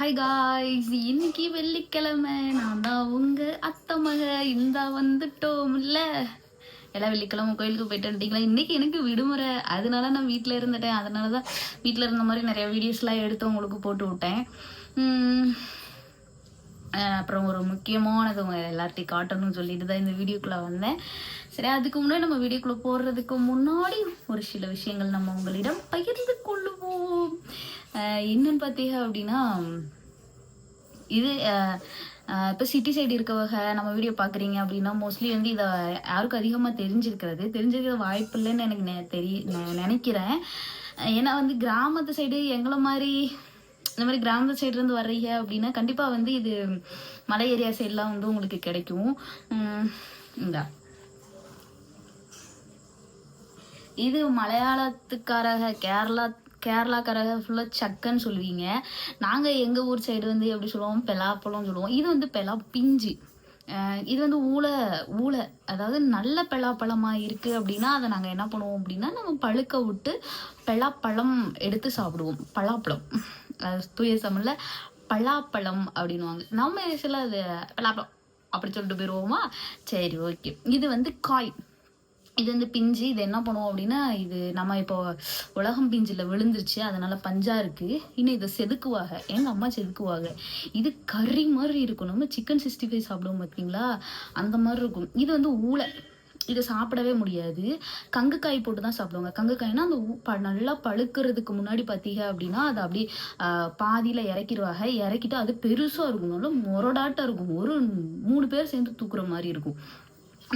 Hi guys இன்னைக்கு வெள்ளிக்கிழமை. நான் தான் உங்க அத்தை மக. இந்தா வந்துட்டோம் இல்லை எல்லாம் வெள்ளிக்கிழமை கோயிலுக்கு போயிட்டு வந்துட்டீங்களா? இன்னைக்கு எனக்கு விடுமுறை. அதனால நான் வீட்டில் இருந்துட்டேன். அதனால தான் வீட்டில் இருந்த மாதிரி நிறைய வீடியோஸ்லாம் எடுத்து உங்களுக்கு போட்டு விட்டேன். அப்புறம் ஒரு முக்கியமானது உங்க எல்லார்ட்டையும் காட்டணும்னு சொல்லிட்டு தான் இந்த வீடியோக்குள்ளே வந்தேன். சரி அதுக்கு முன்னாடி நம்ம வீடியோக்குள்ளே போடுறதுக்கு முன்னாடி ஒரு சில விஷயங்கள் நம்ம உங்களிடம் பகிர்ந்து கொள்ளுவோம். என்னன்னு பார்த்தீங்க அப்படின்னா இது இப்போ சிட்டி சைடு இருக்கவங்க நம்ம வீடியோ பார்க்குறீங்க அப்படின்னா மோஸ்ட்லி வந்து இதை யாருக்கும் அதிகமாக தெரிஞ்சிருக்கிறது? தெரிஞ்சிருக்கிற வாய்ப்பு இல்லைன்னு எனக்கு நெ தெரிய நினைக்கிறேன். ஏன்னா வந்து கிராமத்து சைடு எங்களை மாதிரி இந்த மாதிரி கிராமத்து சைடு இருந்து வர்றீங்க அப்படின்னா கண்டிப்பாக வந்து இது மலை ஏரியா சைட்லாம் வந்து உங்களுக்கு கிடைக்கும். இந்த இந்தா. இது மலையாளத்துக்காரக கேரளா கேரளாக்காரக ஃபுல்லாக சக்கன்னு சொல்லுவீங்க. நாங்கள் எங்கள் ஊர் சைடு வந்து எப்படி சொல்லுவோம்? பெலாப்பழம் சொல்லுவோம். இது வந்து பெலா பிஞ்சு. இது வந்து ஊளை ஊளை. அதாவது நல்ல பலாப்பழமாக இருக்குது அப்படின்னா அதை நாங்கள் என்ன பண்ணுவோம் அப்படின்னா நம்ம பழுக்க விட்டு பலாப்பழம் எடுத்து சாப்பிடுவோம். பலாப்பழம். தூய தமிழில் பலாப்பழம் அப்படின்னுவாங்க. நம்ம சில அது பலாப்பழம். அப்படி சொல்லிட்டு போயிடுவோமா சரி ஓகே இது வந்து காய். இது வந்து பிஞ்சு இது என்ன பண்ணுவோம் அப்படின்னா இது நம்ம இப்போ உலகம் பிஞ்சில் விழுந்துருச்சு அதனால பஞ்சா இருக்கு. இன்னும் இதை செதுக்குவாங்க. எங்க அம்மா செதுக்குவாங்க. இது கறி மாதிரி இருக்கும். நம்ம சிக்கன் சிக்ஸ்டி ஃபைவ் சாப்பிடுவோம் பார்த்தீங்களா அந்த மாதிரி இருக்கும். இது வந்து ஊளை. இதை சாப்பிடவே முடியாது. கங்குக்காய் போட்டு தான் சாப்பிடுவாங்க. கங்குக்காய்னா அந்த ஊ- ப- நல்லா பழுக்கிறதுக்கு முன்னாடி பார்த்தீங்க அப்படின்னா அதை அப்படியே பாதியில் இறக்கிடுவாங்க. இறக்கிட்டு அது பெருசாக இருக்கும். நல்லா முரடாட்டம் இருக்கும். ஒரு மூணு பேர் சேர்ந்து தூக்குற மாதிரி இருக்கும்.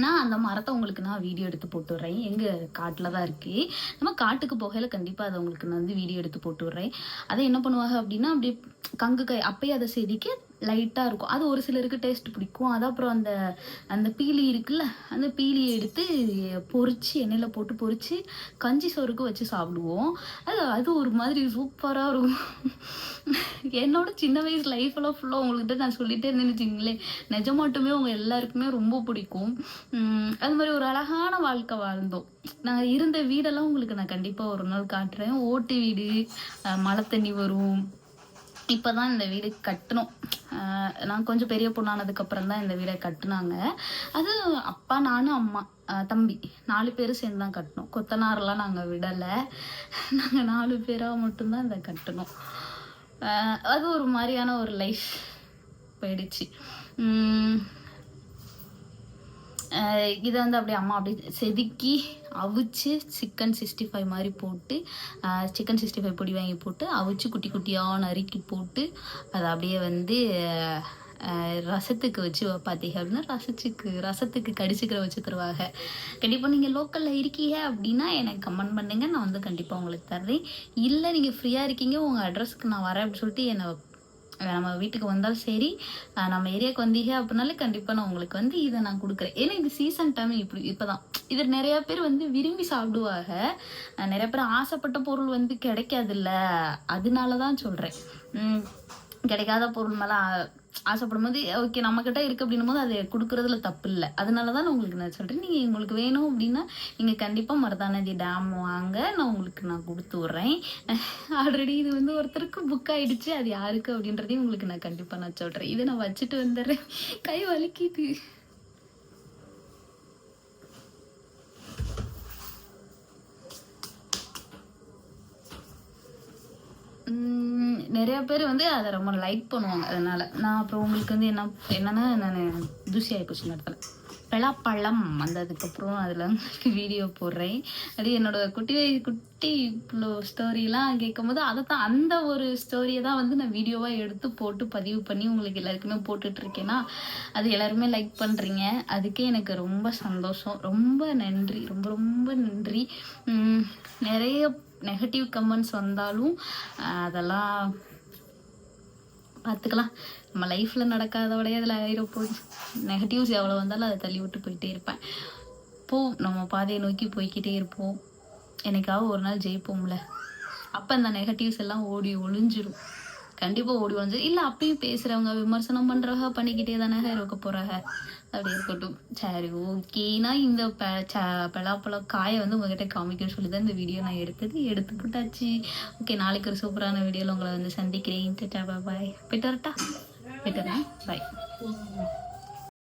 நான் அந்த மரத்தை உங்களுக்கு நான் வீடியோ எடுத்து போட்டு விட்றேன். எங்கள் காட்டில் தான் இருக்குது நம்ம காட்டுக்கு போகையில் கண்டிப்பாக அதை உங்களுக்கு நான் வந்து வீடியோ எடுத்து போட்டு விட்றேன். அதை என்ன பண்ணுவாங்க அப்படின்னா அப்படியே கங்கு கை அப்பயே அதை செதுக்கி லைட்டாக இருக்கும். அது ஒரு சிலருக்கு டேஸ்ட் பிடிக்கும். அது அப்புறம் அந்த அந்த பீலி இருக்குல்ல அந்த பீலியை எடுத்து பொறிச்சு எண்ணெயில் போட்டு பொறிச்சு கஞ்சி சோறுக்கு வச்சு சாப்பிடுவோம். அது அது ஒரு மாதிரி சூப்பராக இருக்கும். என்னோட சின்ன வயசு லைஃப்லாம் ஃபுல்லாக உங்கள்கிட்ட நான் சொல்லிட்டே இருந்தேன்னு வச்சுங்களேன் நிஜமாட்டுமே உங்க எல்லாருக்குமே ரொம்ப பிடிக்கும். அது மாதிரி ஒரு அழகான வாழ்க்கை வாழ்ந்தோம். நாங்கள் இருந்த வீடெல்லாம் உங்களுக்கு நான் கண்டிப்பாக ஒரு நாள் காட்டுறேன். ஓட்டு வீடு மழை தண்ணி வரும். இப்போதான் இந்த வீடு கட்டணும். நான் கொஞ்சம் பெரிய பொண்ணானதுக்கு அப்புறம் தான் இந்த வீடை கட்டினாங்க. அது அப்பா நானும் அம்மா தம்பி நாலு பேரும் சேர்ந்து தான் கட்டணும். கொத்தனாரெல்லாம் நாங்கள் விடலை. நாங்கள் நாலு பேராக மட்டும்தான் இதை கட்டணும். அது ஒரு மாதிரியான ஒரு லைஃப் போயிடுச்சு. இதை வந்து அப்படியே அம்மா அப்படியே செதுக்கி அவிச்சு சிக்கன் சிக்ஸ்டி ஃபைவ் மாதிரி போட்டு சிக்கன் சிக்ஸ்டி ஃபைவ் பொடி வாங்கி போட்டு அவிச்சு குட்டி குட்டியாக நறுக்கி போட்டு அதை அப்படியே வந்து ரசத்துக்கு வச்சு பார்த்தீங்க அப்படின்னா ரசத்துக்கு ரசத்துக்கு கடிச்சுக்கிற வச்சு தருவாங்க. கண்டிப்பாக நீங்கள் லோக்கலில் இருக்கீங்க அப்படின்னா எனக்கு கமெண்ட் பண்ணுங்கள் நான் வந்து கண்டிப்பாக உங்களுக்கு தர்றேன். இல்லை நீங்கள் ஃப்ரீயாக இருக்கீங்க உங்கள் அட்ரஸ்க்கு நான் வரேன் அப்படின்னு சொல்லிட்டு என்னை நம்ம வீட்டுக்கு வந்தாலும் சரி நம்ம ஏரியாவுக்கு வந்தீங்க அப்படின்னாலே கண்டிப்பாக நான் உங்களுக்கு வந்து இதை நான் கொடுக்குறேன். ஏன்னா இது சீசன் டைம் இப்படி இப்போ தான் இது நிறைய பேர் வந்து விரும்பி சாப்பிடுவாங்க. நிறைய பேர் ஆசைப்பட்ட பொருள் வந்து கிடைக்காதுல்ல. அதனால தான் சொல்கிறேன் கிடைக்காத பொருள் மேலே ஆசைப்படும் போது ஓகே நம்மக்கிட்ட இருக்குது அப்படின்னும் போது அதை கொடுக்குறதுல தப்பு இல்லை. அதனால தான் நான் உங்களுக்கு நான் சொல்கிறேன் நீங்கள் உங்களுக்கு வேணும் அப்படின்னா நீங்கள் கண்டிப்பாக மருதாநதி டேம் வாங்க. நான் உங்களுக்கு நான் கொடுத்து விட்றேன். ஆல்ரெடி இது வந்து ஒருத்தருக்கு புக் ஆகிடுச்சு அது யாருக்கு அப்படின்றதையும் உங்களுக்கு நான் கண்டிப்பாக நான் சொல்கிறேன் இதை நான் வச்சுட்டு வந்துடுறேன். கை வலிக்குது. நிறைய பேர் வந்து அதை ரொம்ப லைக் பண்ணுவாங்க அதனால. நான் அப்புறம் உங்களுக்கு வந்து என்ன என்னன்னா நான் தூசி போச்சு இந்த இடத்துல. பலாப்பழம் வந்ததுக்கப்புறம் அதில் வீடியோ போடுறேன். அது என்னோட குட்டி குட்டி இவ்வளோ ஸ்டோரிலாம் கேட்கும்போது அதை தான் அந்த ஒரு ஸ்டோரியை தான் வந்து நான் வீடியோவாக எடுத்து போட்டு பதிவு பண்ணி உங்களுக்கு எல்லாருக்குமே போட்டுட்டு இருக்கேன்னா அது எல்லாருமே லைக் பண்ணுறீங்க அதுக்கே எனக்கு ரொம்ப சந்தோஷம். ரொம்ப நன்றி. ரொம்ப ரொம்ப நன்றி. நிறைய நெகட்டிவ் கமெண்ட்ஸ் வந்தாலும் அதெல்லாம் பார்த்துக்கலாம் நம்ம லைஃப்பில் நடக்காதவடைய அதில் ஆயிரப்போகுது நெகட்டிவ்ஸ் எவ்வளோ வந்தாலும் அதை தள்ளி விட்டு போயிட்டே இருப்பேன். போ நம்ம பாதையை நோக்கி போய்க்கிட்டே இருப்போம். என்னைக்காவது ஒரு நாள் ஜெயிப்போம்ல. அப்போ அந்த நெகட்டிவ்ஸ் எல்லாம் ஓடி ஒளிஞ்சிரும். கண்டிப்பாக ஓடி வந்து இல்லை அப்பயும் பேசுகிறவங்க விமர்சனம் பண்ணுறவங்க பண்ணிக்கிட்டே தானே இருக்க போகிறாங்க அப்படி இருக்கட்டும். சரி ஓகேனா இந்த ப ச பலாப்பழம் காயை வந்து உங்ககிட்ட காமிக்க சொல்லி தான் இந்த வீடியோ நான் எடுத்தது. எடுத்து போட்டாச்சு ஓகே நாளைக்கு ஒரு சூப்பரான வீடியோவில் உங்களை வந்து சந்திக்கிறேன். பாய். போயிட்டு வரட்டா? போயிட்டு வரேன். பாய்.